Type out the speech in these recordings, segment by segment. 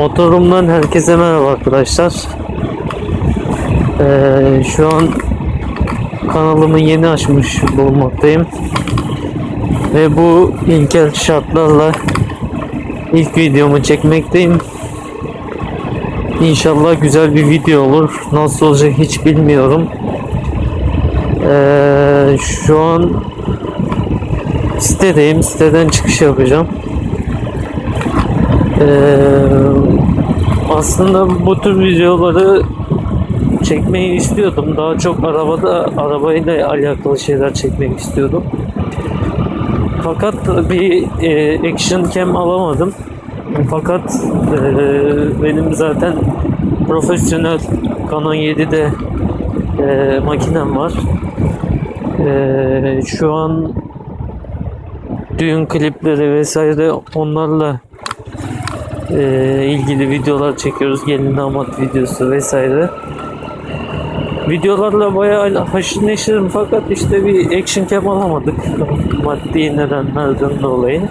Motorumdan herkese merhaba arkadaşlar. Ee, şu an kanalımı yeni açmış bulunmaktayım. Ve bu ilkel şartlarla ilk videomu çekmekteyim. İnşallah güzel bir video olur. Nasıl olacak hiç bilmiyorum. Ee, şu an sitedeyim. Siteden çıkış yapacağım. Ee, aslında bu tür videoları çekmeyi istiyordum. Daha çok arabada arabayla alakalı şeyler çekmek istiyordum. Fakat bir e, action cam alamadım. Fakat e, benim zaten profesyonel Canon 7'de e, makinem var. E, şu an düğün klipleri vesaire onlarla e, ilgili videolar çekiyoruz. Gelin damat videosu vesaire. Videolarla bayağı haşır neşirim fakat işte bir action cam alamadık. Maddi nedenlerden dolayı.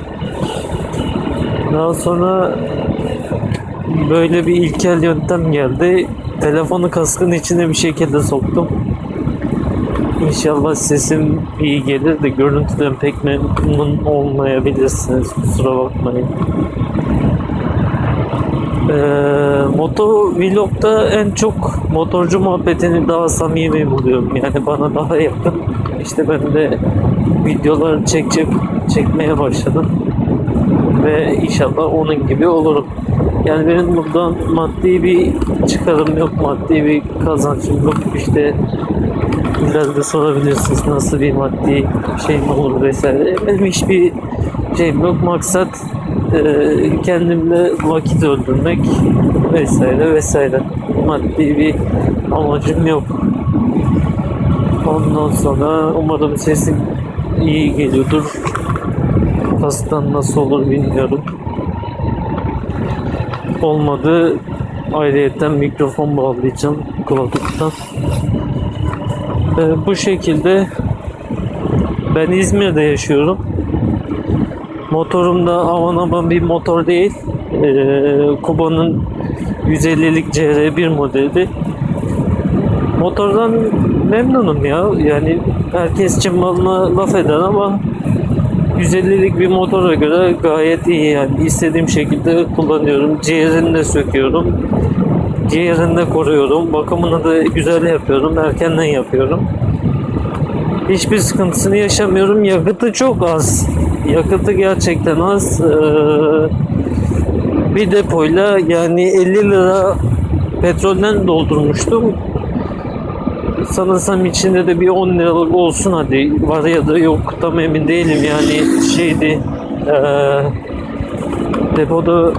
Daha sonra böyle bir ilkel yöntem geldi. Telefonu kaskın içine bir şekilde soktum. İnşallah sesim iyi gelir de görüntüden pek memnun olmayabilirsiniz. Kusura bakmayın. Ee, moto vlogda en çok motorcu muhabbetini daha samimi buluyorum. Yani bana daha yakın. İşte ben de videolar çekecek çekmeye başladım. Ve inşallah onun gibi olurum. Yani benim buradan maddi bir çıkarım yok, maddi bir kazancım yok. İşte ileride sorabilirsiniz nasıl bir maddi şey mi olur vesaire. Benim hiçbir şeyim yok. Maksat kendimle vakit öldürmek vesaire vesaire. Maddi bir amacım yok. Ondan sonra umarım sesim iyi geliyordur. Kastan nasıl olur bilmiyorum. Olmadı ayrıyetten mikrofon bağlayacağım kulaklıktan. Ee, bu şekilde ben İzmir'de yaşıyorum. Motorum da aman aman bir motor değil. Ee, Kuba'nın 150'lik CR1 modeli. Motordan memnunum ya. Yani herkes için malına laf eder ama 150'lik bir motora göre gayet iyi yani istediğim şekilde kullanıyorum. Ciğerini de söküyorum. Ciğerini de koruyorum. Bakımını da güzel yapıyorum. Erkenden yapıyorum. Hiçbir sıkıntısını yaşamıyorum. Yakıtı çok az. Yakıtı gerçekten az. Ee, bir depoyla yani 50 lira petrolden doldurmuştum. Sanırsam içinde de bir 10 liralık olsun hadi. Var ya da yok tam emin değilim yani şeydi ee, depoda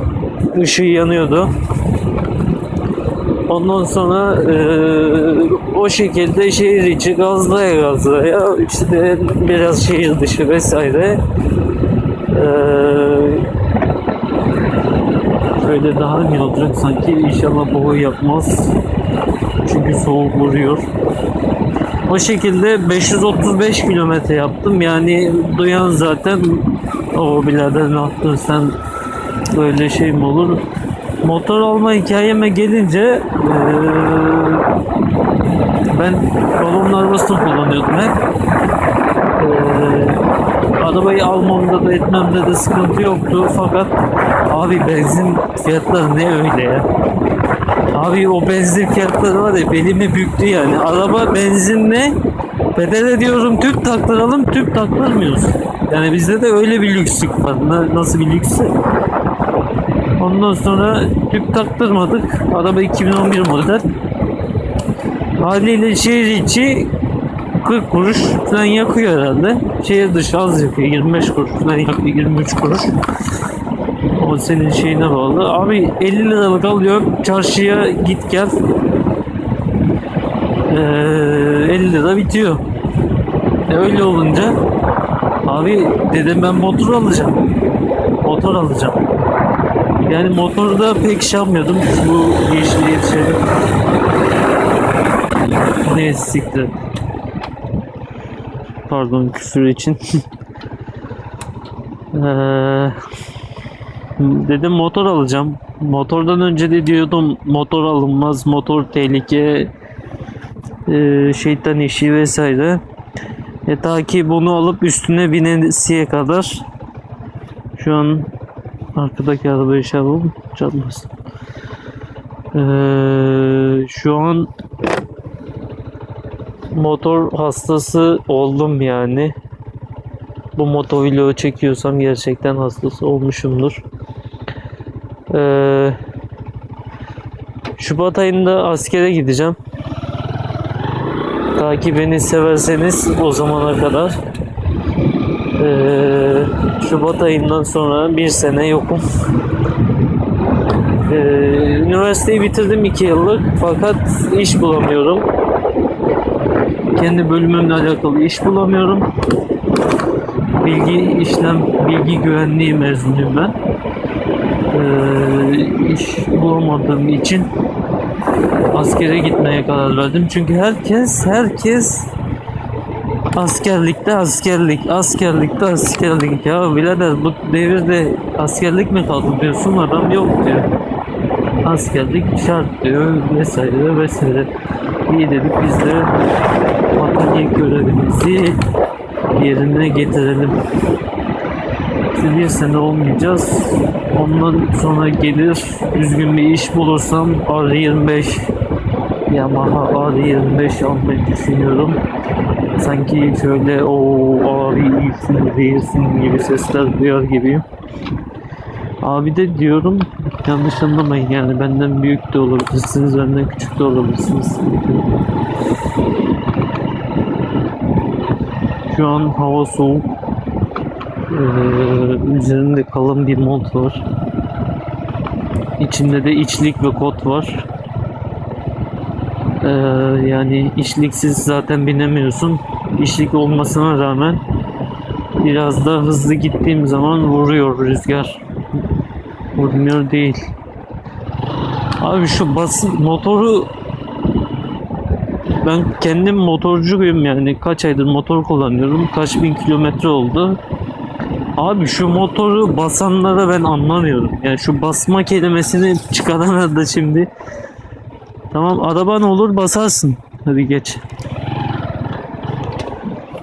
ışığı yanıyordu. Ondan sonra eee, o şekilde şehir içi gazlaya gazlaya işte biraz şehir dışı vesaire eee böyle daha iyi olacak sanki inşallah boğu yapmaz. Çünkü soğuk vuruyor. O şekilde 535 kilometre yaptım. Yani duyan zaten o birader ne yaptın sen? Böyle şey mi olur motor alma hikayeme gelince eee, ben babamın arabasını kullanıyordum hep. Eee, arabayı almamda da etmemde de sıkıntı yoktu fakat abi benzin fiyatları ne öyle ya. Abi o benzin fiyatları var ya belimi büktü yani. Araba benzinle bedel ediyorum tüp taktıralım tüp taktırmıyoruz. Yani bizde de öyle bir lükslük var. Na- Nasıl bir lüks? Ondan sonra tüp taktırmadık. Araba 2011 model. Haliyle şehir içi 40 kuruş falan yakıyor herhalde. Şehir dışı az yakıyor. 25 kuruş falan yakıyor. 23 kuruş. O senin şeyine bağlı. Abi 50 liralık alıyor. Çarşıya git gel. Ee, 50 lira bitiyor. E öyle olunca abi dedim ben motor alacağım. Motor alacağım. Yani motorda pek şey yapmıyordum. Bu yeşil yetişelim. Neyse siktir. Pardon küfür için. Eee, dedim motor alacağım. Motordan önce de diyordum motor alınmaz, motor tehlike, e, şeytan işi vesaire. E, ta ki bunu alıp üstüne binesiye kadar şu an arkadaki arabayı şey yapalım çalmasın. E, şu an motor hastası oldum yani. Bu motovlogu çekiyorsam gerçekten hastası olmuşumdur. Ee, Şubat ayında askere gideceğim. Ta ki beni severseniz o zamana kadar. Ee, Şubat ayından sonra bir sene yokum. Ee, üniversiteyi bitirdim iki yıllık fakat iş bulamıyorum. Kendi bölümümle alakalı iş bulamıyorum. Bilgi işlem, bilgi güvenliği mezunuyum ben. Ee, iş bulamadığım için askere gitmeye karar verdim. Çünkü herkes, herkes askerlikte askerlik, askerlikte askerlik. Ya birader bu devirde askerlik mi kaldı diyorsun adam yok diyor. Askerlik şart diyor vesaire vesaire. İyi dedik biz de vatani görevimizi yerine getirelim. Bir sene olmayacağız. Ondan sonra gelir düzgün bir iş bulursam R25 Yamaha R25 almayı düşünüyorum. Sanki şöyle o abi iyisin değilsin gibi sesler duyar gibiyim. Abi de diyorum yanlış anlamayın yani benden büyük de olabilirsiniz benden küçük de olabilirsiniz. Şu an hava soğuk. Ee, üzerinde kalın bir mont var. İçinde de içlik ve kot var. Ee, yani içliksiz zaten binemiyorsun. İçlik olmasına rağmen biraz da hızlı gittiğim zaman vuruyor rüzgar. Vurmuyor değil. Abi şu bas motoru ben kendim motorcuyum yani kaç aydır motor kullanıyorum. Kaç bin kilometre oldu. Abi şu motoru basanlara ben anlamıyorum. Yani şu basma kelimesini çıkaran da şimdi. Tamam araban olur basarsın. Hadi geç.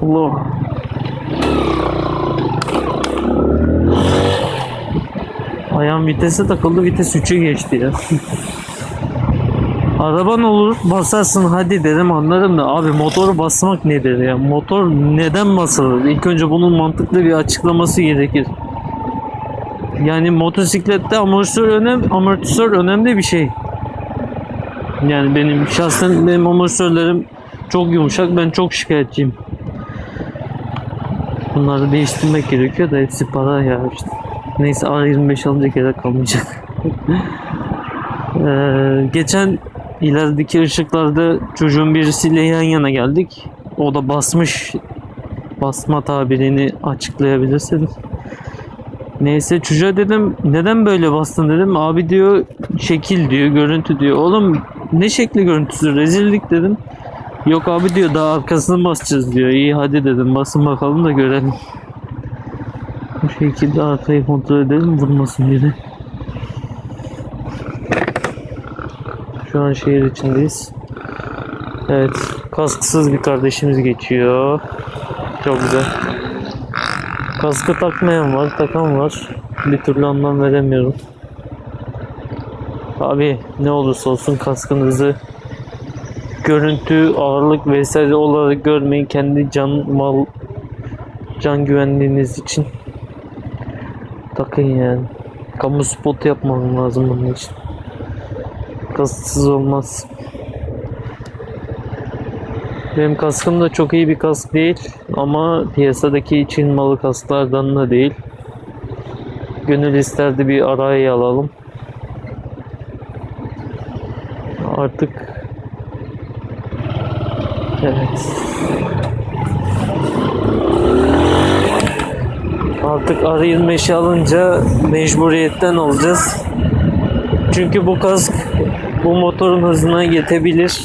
Allah. Ayağım vitese takıldı vites 3'e geçti ya. Araban olur basarsın hadi dedim anlarım da abi motoru basmak nedir ya? Motor neden basılır? İlk önce bunun mantıklı bir açıklaması gerekir. Yani motosiklette amortisör önem amortisör önemli bir şey. Yani benim şahsen benim amortisörlerim çok yumuşak ben çok şikayetçiyim. Bunları değiştirmek gerekiyor da hepsi para ya işte. Neyse A25 alınca gerek kalmayacak. Ee, geçen ilerideki ışıklarda çocuğun birisiyle yan yana geldik. O da basmış basma tabirini açıklayabilirsiniz. Neyse çocuğa dedim neden böyle bastın dedim. Abi diyor şekil diyor görüntü diyor. Oğlum ne şekli görüntüsü rezillik dedim. Yok abi diyor daha arkasını basacağız diyor. İyi hadi dedim basın bakalım da görelim. Bu şekilde arkayı kontrol edelim vurmasın biri. Şu an şehir içindeyiz. Evet, kasksız bir kardeşimiz geçiyor. Çok güzel. Kaskı takmayan var, takan var. Bir türlü anlam veremiyorum. Abi ne olursa olsun kaskınızı görüntü, ağırlık vesaire olarak görmeyin. Kendi can mal can güvenliğiniz için takın yani. Kamu spot yapmam lazım bunun için. Kasksız olmaz. Benim kaskım da çok iyi bir kask değil ama piyasadaki Çin malı kasklardan da değil. Gönül isterdi bir arayı alalım. Artık evet. Artık R25'i alınca mecburiyetten alacağız. Çünkü bu kask bu motorun hızına yetebilir.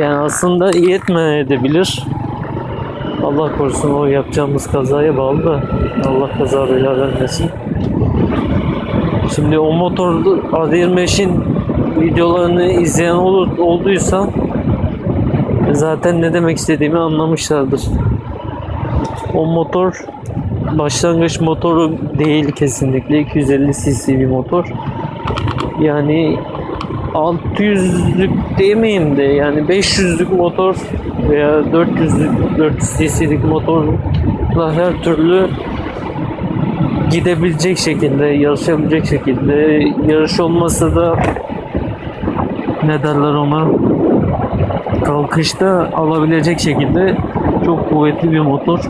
Yani aslında yetmeyebilir. Allah korusun o yapacağımız kazaya bağlı da Allah kaza bela vermesin. Şimdi o motorlu A25'in videolarını izleyen olur, olduysa zaten ne demek istediğimi anlamışlardır. O motor başlangıç motoru değil kesinlikle 250 cc bir motor. Yani 600'lük demeyeyim de yani 500'lük motor veya 400'lük 400 cc'lik motorla her türlü gidebilecek şekilde, yarışabilecek şekilde, yarış olmasa da ne derler ona kalkışta alabilecek şekilde çok kuvvetli bir motor.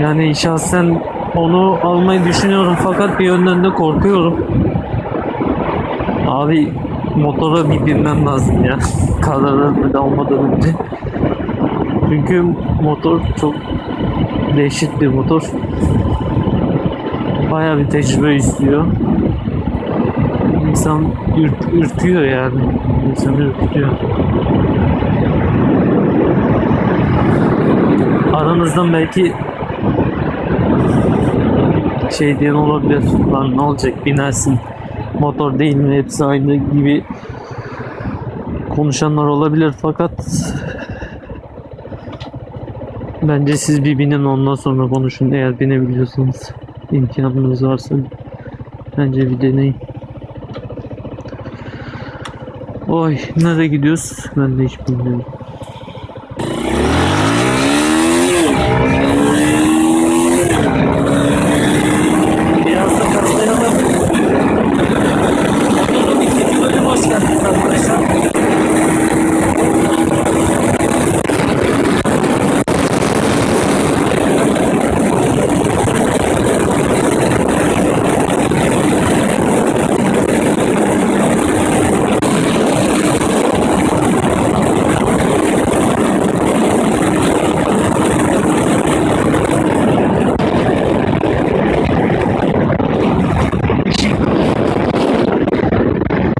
Yani şahsen onu almayı düşünüyorum fakat bir yönden de korkuyorum. Abi motora bir binmem lazım ya. Kararını almadan önce. Çünkü motor çok değişik bir motor. Bayağı bir tecrübe istiyor. İnsan ürt, ürküyor yani. İnsanı ürkütüyor. Aranızdan belki şey diyen olabilir. Lan ne olacak binersin. Motor değil mi? Hepsi aynı gibi konuşanlar olabilir fakat bence siz bir binin ondan sonra konuşun eğer binebiliyorsanız imkanınız varsa bence bir deneyin. Oy nereye gidiyoruz? Ben de hiç bilmiyorum. Biraz da kaslayalım. İkinci bölüm hoş geldiniz arkadaşlar.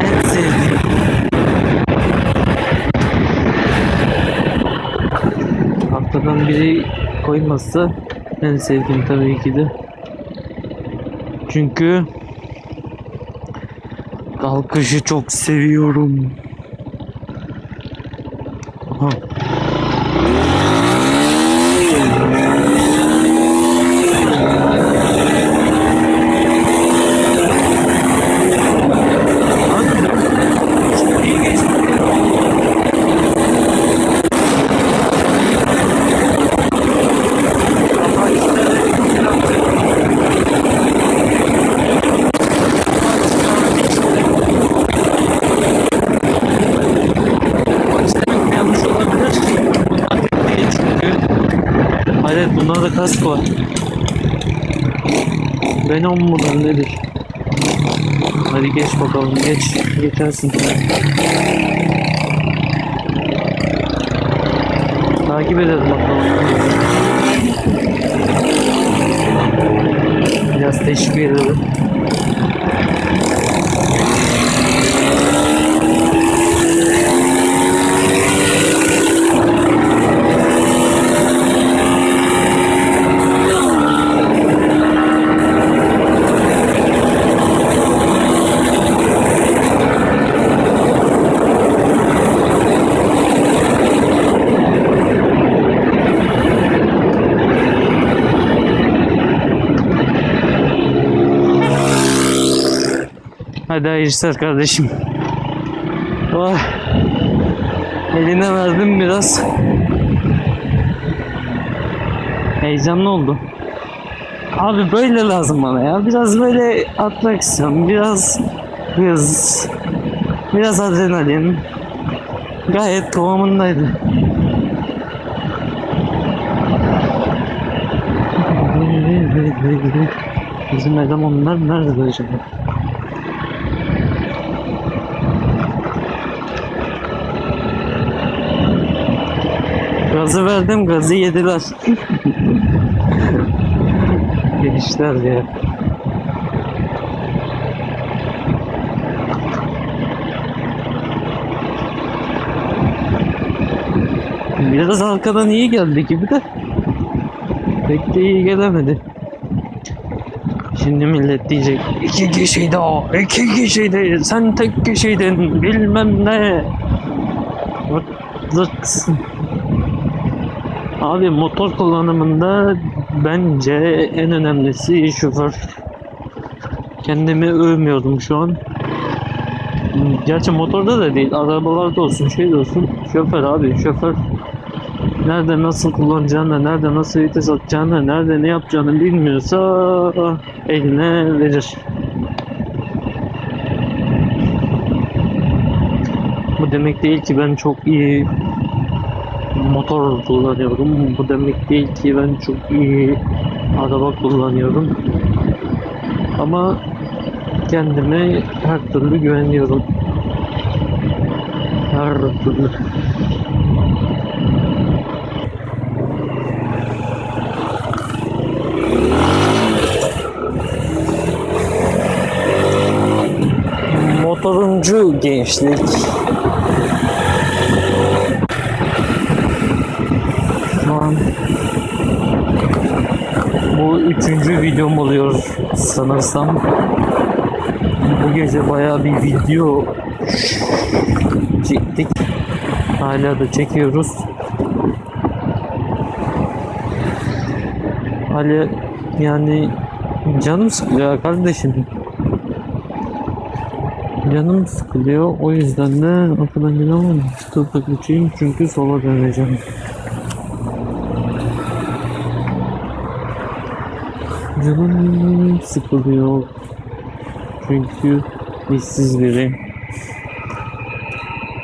En sevdiğim. Arkadan biri koymazsa en sevdiğim tabii ki de. Çünkü kalkışı çok seviyorum. Aha. İyi geçti. Ama işte İstemek yanlış olabilir. Bunlar değil çünkü. Hayır kask var. Venom mudur nedir? Hadi geç bakalım geç. Geçersin. Takip edelim bakalım. Biraz teşvik edelim. Hadi hayırlı işler kardeşim. Oh. Eline verdim biraz. Heyecanlı oldu. Abi böyle lazım bana ya. Biraz böyle atmak istiyorum. Biraz hız. Biraz adrenalin. Gayet kıvamındaydı. Bizim elemanlar nerede acaba? Gazı verdim, gazı yediler. Genişler ya. Biraz arkadan iyi geldi gibi de. Pek de iyi gelemedi. Şimdi millet diyecek iki kişiydi o, iki kişiydi, sen tek kişiydin, bilmem ne. Vırt zırt. Abi motor kullanımında bence en önemlisi şoför. Kendimi övmüyordum şu an. Gerçi motorda da değil, arabalarda olsun, şey de olsun. Şoför abi, şoför. Nerede nasıl kullanacağını, nerede nasıl vites atacağını, nerede ne yapacağını bilmiyorsa eline verir. Bu demek değil ki ben çok iyi motor kullanıyorum. Bu demek değil ki ben çok iyi araba kullanıyorum. Ama kendime her türlü güveniyorum. Her türlü. Motoruncu gençlik. Şu an bu üçüncü videom oluyor sanırsam. Bu gece bayağı bir video çektik. Hala da çekiyoruz. Hala yani canım sıkılıyor kardeşim. Canım sıkılıyor. O yüzden de arkadan gidemem. Tıpkı geçeyim çünkü sola döneceğim. Canım sıkılıyor. Çünkü işsiz biri.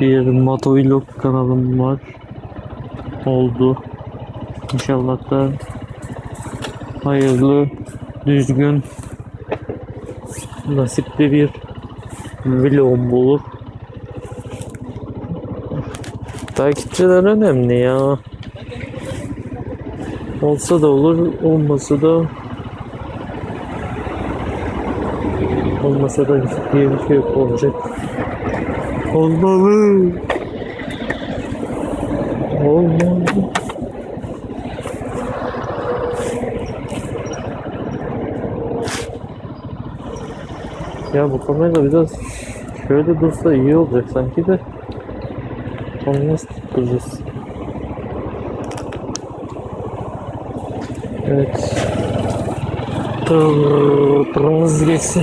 Bir motovlog kanalım var. Oldu. İnşallah da hayırlı, düzgün, nasipli bir vlogum olur. Takipçiler önemli ya. Olsa da olur, olmasa da olmasa da diye bir şey olacak. Olmalı. Olmalı. Ya bu kamera biraz şöyle dursa iyi olacak sanki de. Onu nasıl tutturacağız? Evet. Tır, tırımız geçsin.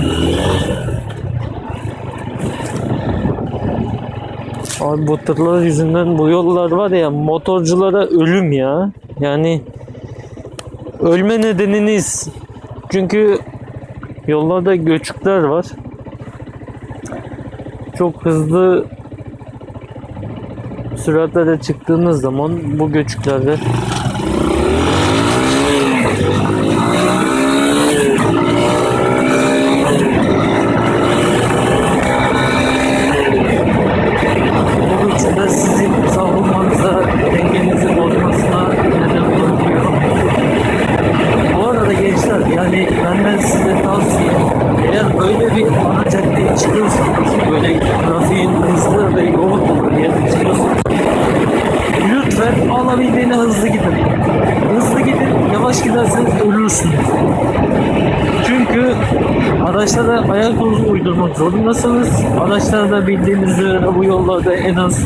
Abi bu tırlar yüzünden bu yollar var ya motorculara ölüm ya. Yani ölme nedeniniz. Çünkü yollarda göçükler var. Çok hızlı süratlere çıktığınız zaman bu göçüklerde bu göçükler sizin savunmanıza, dengenizi bozmasına neden olabiliyor. Bu arada gençler yani benden size tavsiye eğer böyle bir ana caddeye çıkıyorsanız böyle trafiğin hızlı ve yoğun olduğu bir yere çıkıyorsanız lütfen alabildiğine hızlı gidin. Hızlı gidin, yavaş giderseniz ölürsünüz. Çünkü araçlara ayak uydurmak zorundasınız. Araçlar da bildiğiniz üzere bu yollarda en az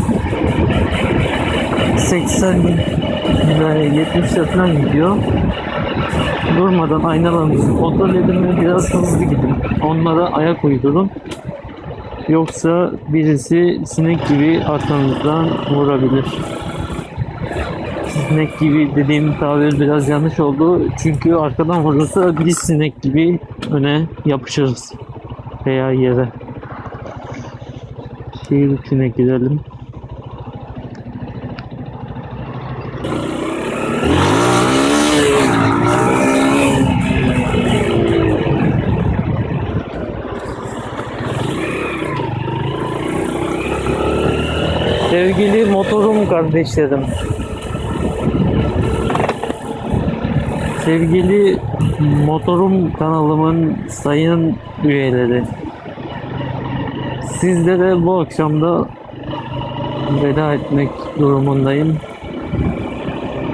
80 ile 70 falan gidiyor durmadan aynalarınızı kontrol edin ve biraz hızlı gidin. Onlara ayak uydurun. Yoksa birisi sinek gibi arkanızdan vurabilir. Sinek gibi dediğim tabir biraz yanlış oldu. Çünkü arkadan vurursa biz sinek gibi öne yapışırız. Veya yere. Şehir içine gidelim. Sevgili motorum kardeşlerim. Sevgili motorum kanalımın sayın üyeleri. Sizlere bu akşamda veda etmek durumundayım.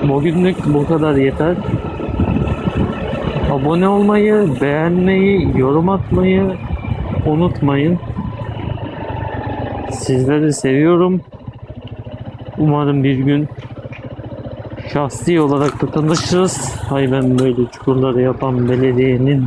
Bugünlük bu kadar yeter. Abone olmayı, beğenmeyi, yorum atmayı unutmayın. Sizleri seviyorum. Umarım bir gün şahsi olarak da tanışırız. Hay ben böyle çukurları yapan belediyenin.